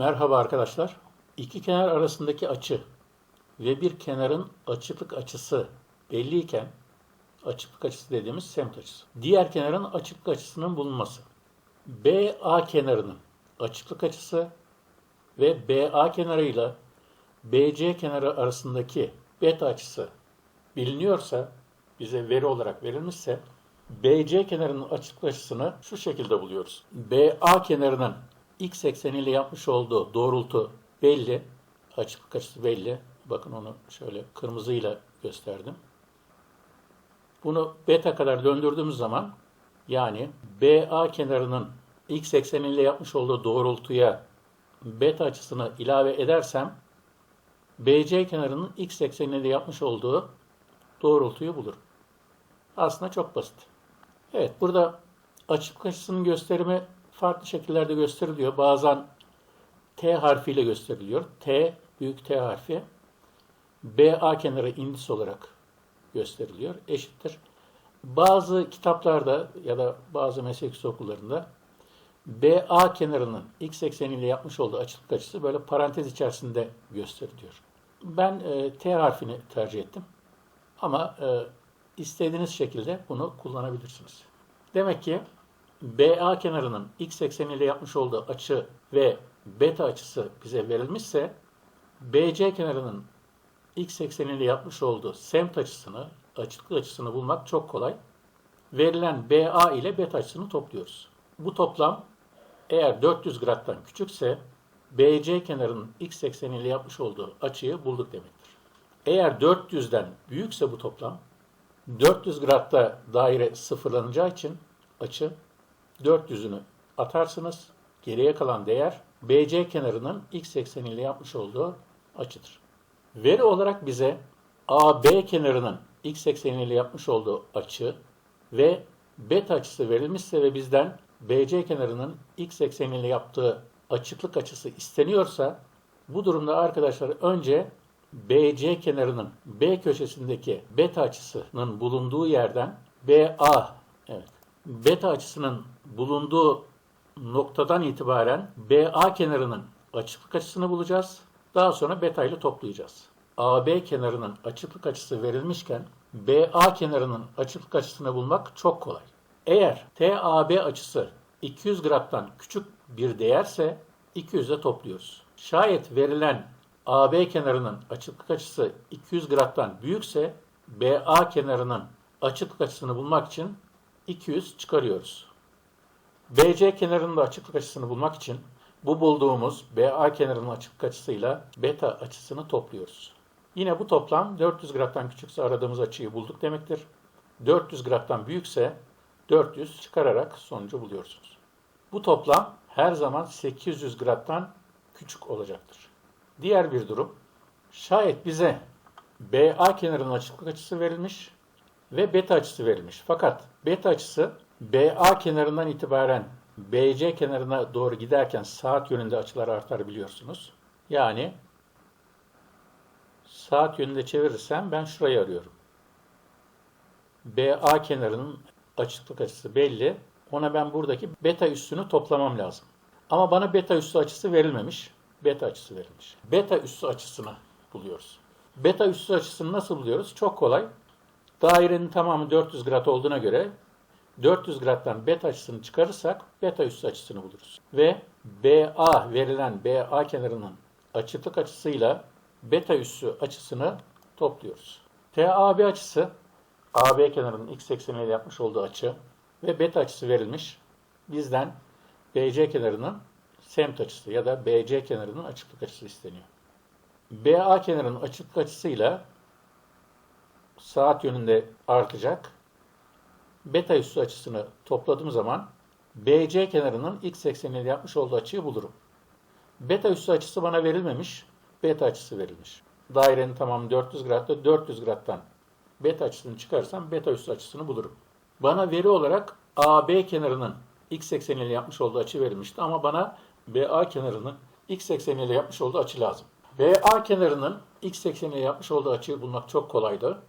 Merhaba arkadaşlar. İki kenar arasındaki açı ve bir kenarın açıklık açısı belliyken açıklık açısı dediğimiz semt açısı. Diğer kenarın açıklık açısının bulunması. BA kenarının açıklık açısı ve BA kenarıyla BC kenarı arasındaki beta açısı biliniyorsa, bize veri olarak verilmişse BC kenarının açıklık açısını şu şekilde buluyoruz. BA kenarının x ekseniyle yapmış olduğu doğrultu belli. Açıklık açısı belli. Bakın onu şöyle kırmızıyla gösterdim. Bunu beta kadar döndürdüğümüz zaman yani BA kenarının x ekseniyle yapmış olduğu doğrultuya beta açısını ilave edersem BC kenarının x ekseniyle yapmış olduğu doğrultuyu bulurum. Aslında çok basit. Evet burada açıklık açısının gösterimi farklı şekillerde gösteriliyor. Bazen T harfiyle gösteriliyor. T, büyük T harfi. BA kenarı indis olarak gösteriliyor. Eşittir. Bazı kitaplarda ya da bazı meslek okullarında BA kenarının x ekseniyle yapmış olduğu açıklık açısı böyle parantez içerisinde gösteriliyor. Ben e, T harfini tercih ettim. Ama e, istediğiniz şekilde bunu kullanabilirsiniz. Demek ki BA kenarının x ekseniyle yapmış olduğu açı ve beta açısı bize verilmişse BC kenarının x ekseniyle yapmış olduğu semt açısını, açıklık açısını bulmak çok kolay. Verilen BA ile beta açısını topluyoruz. Bu toplam eğer 400 graddan küçükse BC kenarının x ekseniyle yapmış olduğu açıyı bulduk demektir. Eğer 400'den büyükse bu toplam 400 gradda daire sıfırlanacağı için açı 400'ünü atarsınız. Geriye kalan değer BC kenarının x ekseniyle yapmış olduğu açıdır. Veri olarak bize AB kenarının x ekseniyle yapmış olduğu açı ve beta açısı verilmişse ve bizden BC kenarının x ekseniyle yaptığı açıklık açısı isteniyorsa bu durumda arkadaşlar önce BC kenarının B köşesindeki beta açısının bulunduğu yerden BA evet beta açısının bulunduğu noktadan itibaren BA kenarının açıklık açısını bulacağız. Daha sonra beta ile toplayacağız. AB kenarının açıklık açısı verilmişken BA kenarının açıklık açısını bulmak çok kolay. Eğer TAB açısı 200 graddan küçük bir değerse 200'e topluyoruz. Şayet verilen AB kenarının açıklık açısı 200 graddan büyükse BA kenarının açıklık açısını bulmak için 200 çıkarıyoruz. BC kenarının da açıklık açısını bulmak için bu bulduğumuz BA kenarının açıklık açısıyla beta açısını topluyoruz. Yine bu toplam 400 graddan küçükse aradığımız açıyı bulduk demektir. 400 graddan büyükse 400 çıkararak sonucu buluyorsunuz. Bu toplam her zaman 800 graddan küçük olacaktır. Diğer bir durum, şayet bize BA kenarının açıklık açısı verilmiş ve beta açısı verilmiş. Fakat beta açısı BA kenarından itibaren BC kenarına doğru giderken saat yönünde açılar artar biliyorsunuz. Yani saat yönünde çevirirsem ben şurayı arıyorum. BA kenarının açıklık açısı belli. Ona ben buradaki beta üssünü toplamam lazım. Ama bana beta üssü açısı verilmemiş. Beta açısı verilmiş. Beta üssü açısını buluyoruz. Beta üssü açısını nasıl buluyoruz? Çok kolay. Dairenin tamamı 400 grad olduğuna göre 400 graddan beta açısını çıkarırsak beta üssü açısını buluruz. Ve BA verilen BA kenarının açıklık açısıyla beta üssü açısını topluyoruz. TAB açısı AB kenarının x ekseniyle yapmış olduğu açı ve beta açısı verilmiş. Bizden BC kenarının semt açısı ya da BC kenarının açıklık açısı isteniyor. BA kenarının açıklık açısıyla saat yönünde artacak. Beta üssü açısını topladığım zaman BC kenarının x ekseniyle yapmış olduğu açıyı bulurum. Beta üssü açısı bana verilmemiş. Beta açısı verilmiş. Dairenin tamamı 400 gradda 400 graddan beta açısını çıkarsam beta üssü açısını bulurum. Bana veri olarak AB kenarının x ekseniyle yapmış olduğu açı verilmişti ama bana BA kenarının x ekseniyle yapmış olduğu açı lazım. BA kenarının x ekseniyle yapmış olduğu açıyı bulmak çok kolaydı.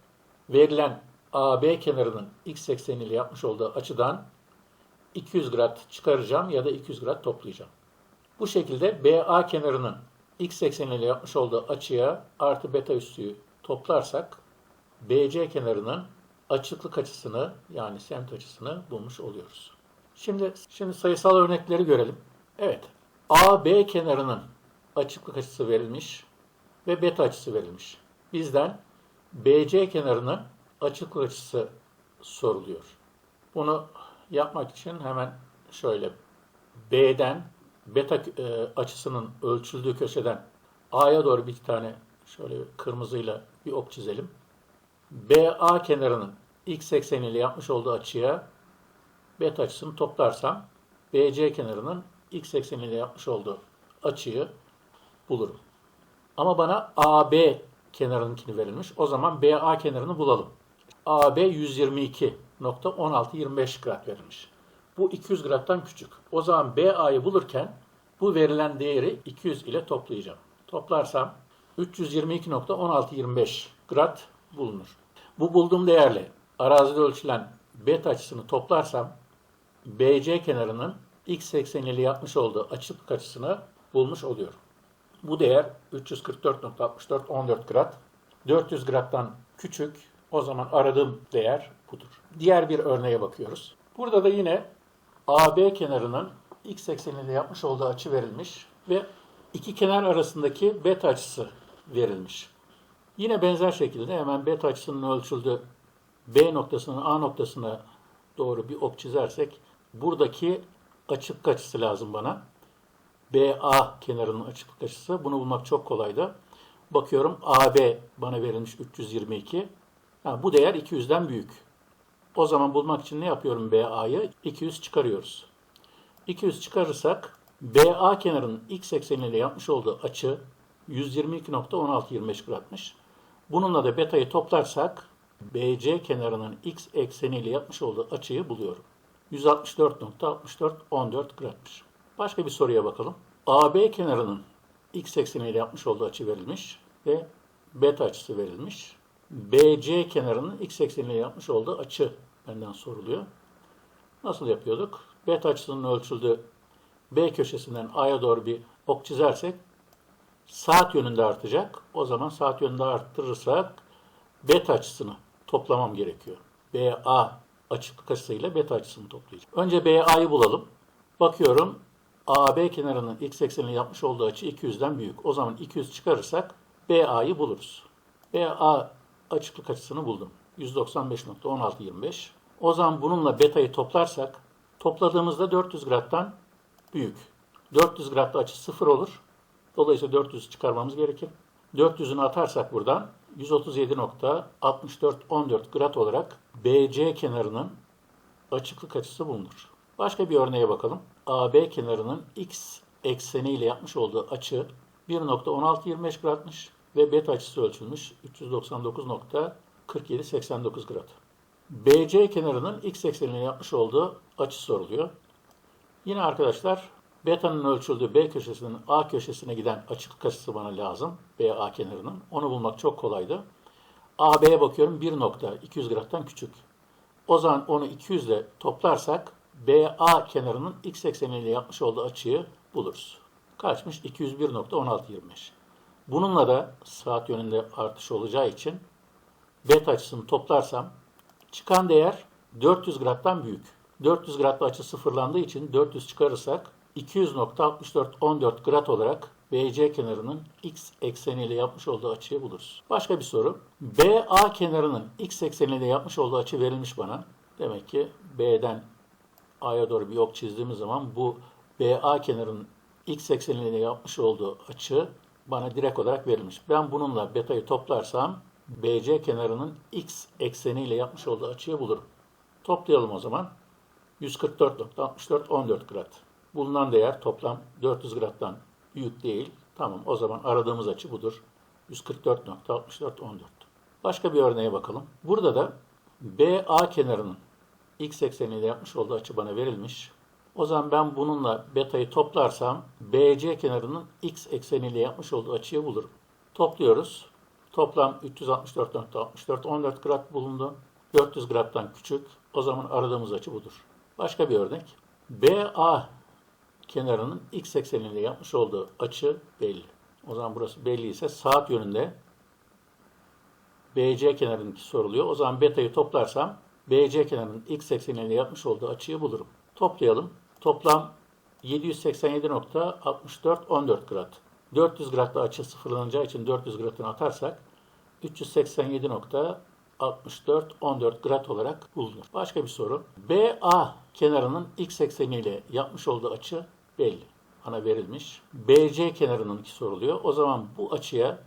Verilen AB kenarının x ekseniyle yapmış olduğu açıdan 200 grad çıkaracağım ya da 200 grad toplayacağım. Bu şekilde BA kenarının x ekseniyle yapmış olduğu açıya artı beta üssüyü toplarsak BC kenarının açıklık açısını yani semt açısını bulmuş oluyoruz. Şimdi şimdi sayısal örnekleri görelim. Evet. AB kenarının açıklık açısı verilmiş ve beta açısı verilmiş. Bizden BC kenarının açıklık açısı soruluyor. Bunu yapmak için hemen şöyle B'den beta e, açısının ölçüldüğü köşeden A'ya doğru bir tane şöyle kırmızıyla bir ok çizelim. BA kenarının x ekseniyle yapmış olduğu açıya beta açısını toplarsam BC kenarının x ekseniyle yapmış olduğu açıyı bulurum. Ama bana AB kenarınkini verilmiş. O zaman BA kenarını bulalım. AB 122.1625 grad verilmiş. Bu 200 graddan küçük. O zaman BA'yı bulurken bu verilen değeri 200 ile toplayacağım. Toplarsam 322.1625 grad bulunur. Bu bulduğum değerle arazide ölçülen beta açısını toplarsam BC kenarının x ekseniyle yapmış olduğu açıklık açısını bulmuş oluyorum. Bu değer 344.64 14 grad. 400 graddan küçük. O zaman aradığım değer budur. Diğer bir örneğe bakıyoruz. Burada da yine AB kenarının x ekseniyle yapmış olduğu açı verilmiş ve iki kenar arasındaki beta açısı verilmiş. Yine benzer şekilde hemen beta açısının ölçüldüğü B noktasının A noktasına doğru bir ok çizersek buradaki açıklık açısı lazım bana. BA kenarının açıklık açısı. Bunu bulmak çok kolaydı. Bakıyorum AB bana verilmiş 322. Ha, bu değer 200'den büyük. O zaman bulmak için ne yapıyorum BA'yı? 200 çıkarıyoruz. 200 çıkarırsak BA kenarının x ekseniyle yapmış olduğu açı 122.1625 gradmış. Bununla da beta'yı toplarsak BC kenarının x ekseniyle yapmış olduğu açıyı buluyorum. 164.6414 gradmış. Başka bir soruya bakalım. AB kenarının x ekseniyle yapmış olduğu açı verilmiş ve beta açısı verilmiş. BC kenarının x ekseniyle yapmış olduğu açı benden soruluyor. Nasıl yapıyorduk? Beta açısının ölçüldüğü B köşesinden A'ya doğru bir ok çizersek saat yönünde artacak. O zaman saat yönünde arttırırsak beta açısını toplamam gerekiyor. BA açıklık açısıyla beta açısını toplayacağım. Önce BA'yı bulalım. Bakıyorum AB kenarının x eksenini yapmış olduğu açı 200'den büyük. O zaman 200 çıkarırsak BA'yı buluruz. BA açıklık açısını buldum. 195.1625. O zaman bununla beta'yı toplarsak topladığımızda 400 graddan büyük. 400 gradda açı 0 olur. Dolayısıyla 400 çıkarmamız gerekir. 400'ünü atarsak buradan 137.6414 grad olarak BC kenarının açıklık açısı bulunur. Başka bir örneğe bakalım. AB kenarının x ekseniyle yapmış olduğu açı 1.1625 gradmış ve beta açısı ölçülmüş 399.4789 grad. BC kenarının x ekseniyle yapmış olduğu açı soruluyor. Yine arkadaşlar beta'nın ölçüldüğü B köşesinin A köşesine giden açıklık açısı bana lazım. BA kenarının. Onu bulmak çok kolaydı. AB'ye bakıyorum 1 nokta 200 graddan küçük. O zaman onu 200 ile toplarsak BA kenarının x ekseniyle yapmış olduğu açıyı buluruz. Kaçmış? 201.1625. Bununla da saat yönünde artış olacağı için beta açısını toplarsam çıkan değer 400 graddan büyük. 400 gradda açı sıfırlandığı için 400 çıkarırsak 200.6414 grad olarak BC kenarının x ekseniyle yapmış olduğu açıyı buluruz. Başka bir soru. BA kenarının x ekseniyle yapmış olduğu açı verilmiş bana. Demek ki B'den A'ya doğru bir ok çizdiğimiz zaman bu BA kenarının x ekseniyle yapmış olduğu açı bana direkt olarak verilmiş. Ben bununla beta'yı toplarsam BC kenarının x ekseniyle yapmış olduğu açıyı bulurum. Toplayalım o zaman. 144.64 14 grad. Bulunan değer toplam 400 graddan büyük değil. Tamam o zaman aradığımız açı budur. 144.64 14. Başka bir örneğe bakalım. Burada da BA kenarının x ekseniyle yapmış olduğu açı bana verilmiş. O zaman ben bununla beta'yı toplarsam BC kenarının x ekseniyle yapmış olduğu açıyı bulurum. Topluyoruz. Toplam 364.64 14 grad bulundu. 400 graddan küçük. O zaman aradığımız açı budur. Başka bir örnek. BA kenarının x ekseniyle yapmış olduğu açı belli. O zaman burası belli ise saat yönünde BC kenarındaki soruluyor. O zaman beta'yı toplarsam BC kenarının x ekseniyle yapmış olduğu açıyı bulurum. Toplayalım. Toplam 787.6414 grad. 400 gradda açı sıfırlanacağı için 400 gradını atarsak 387.6414 grad olarak bulunur. Başka bir soru. BA kenarının x ekseniyle yapmış olduğu açı belli. Bana verilmiş. BC kenarının soruluyor. O zaman bu açıya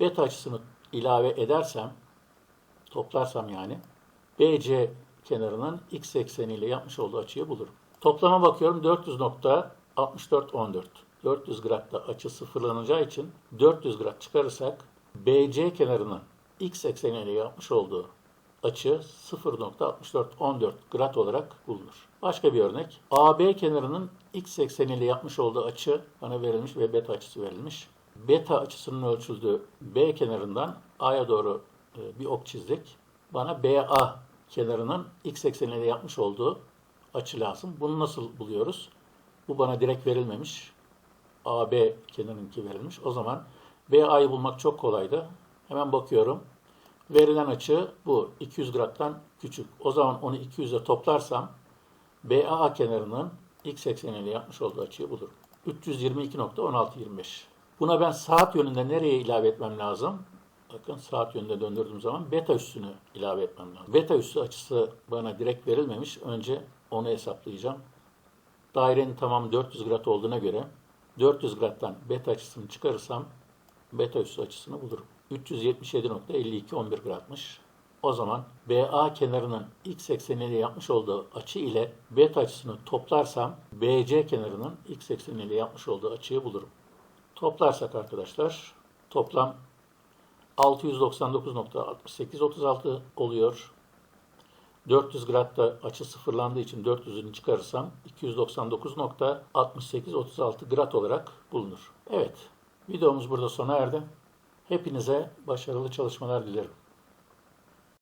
beta açısını ilave edersem, toplarsam yani, BC kenarının x ekseniyle yapmış olduğu açıyı bulurum. Toplama bakıyorum 400.6414. 400 gradda açı sıfırlanacağı için 400 grad çıkarırsak BC kenarının x ekseniyle yapmış olduğu açı 0.6414 grad olarak bulunur. Başka bir örnek. AB kenarının x ekseniyle yapmış olduğu açı bana verilmiş ve beta açısı verilmiş. Beta açısının ölçüldüğü B kenarından A'ya doğru e, bir ok çizdik. Bana BA kenarının x ekseniyle yapmış olduğu açı lazım. Bunu nasıl buluyoruz? Bu bana direkt verilmemiş. AB kenarınki verilmiş. O zaman BA'yı bulmak çok kolaydı. Hemen bakıyorum. Verilen açı bu. 200 graddan küçük. O zaman onu 200'e toplarsam BA kenarının x ekseniyle yapmış olduğu açıyı bulurum. 322.1625. Buna ben saat yönünde nereye ilave etmem lazım? Bakın saat yönünde döndürdüğüm zaman beta üssünü ilave etmem lazım. Beta üssü açısı bana direkt verilmemiş. Önce onu hesaplayacağım. Dairenin tamamı 400 grad olduğuna göre 400 graddan beta açısını çıkarırsam beta üssü açısını bulurum. 377.5211 gradmış. O zaman BA kenarının x ekseniyle yapmış olduğu açı ile beta açısını toplarsam BC kenarının x ekseniyle yapmış olduğu açıyı bulurum. Toplarsak arkadaşlar toplam 699.6836 oluyor. 400 gradda açı sıfırlandığı için 400'ünü çıkarırsam 299.6836 grad olarak bulunur. Evet, videomuz burada sona erdi. Hepinize başarılı çalışmalar dilerim.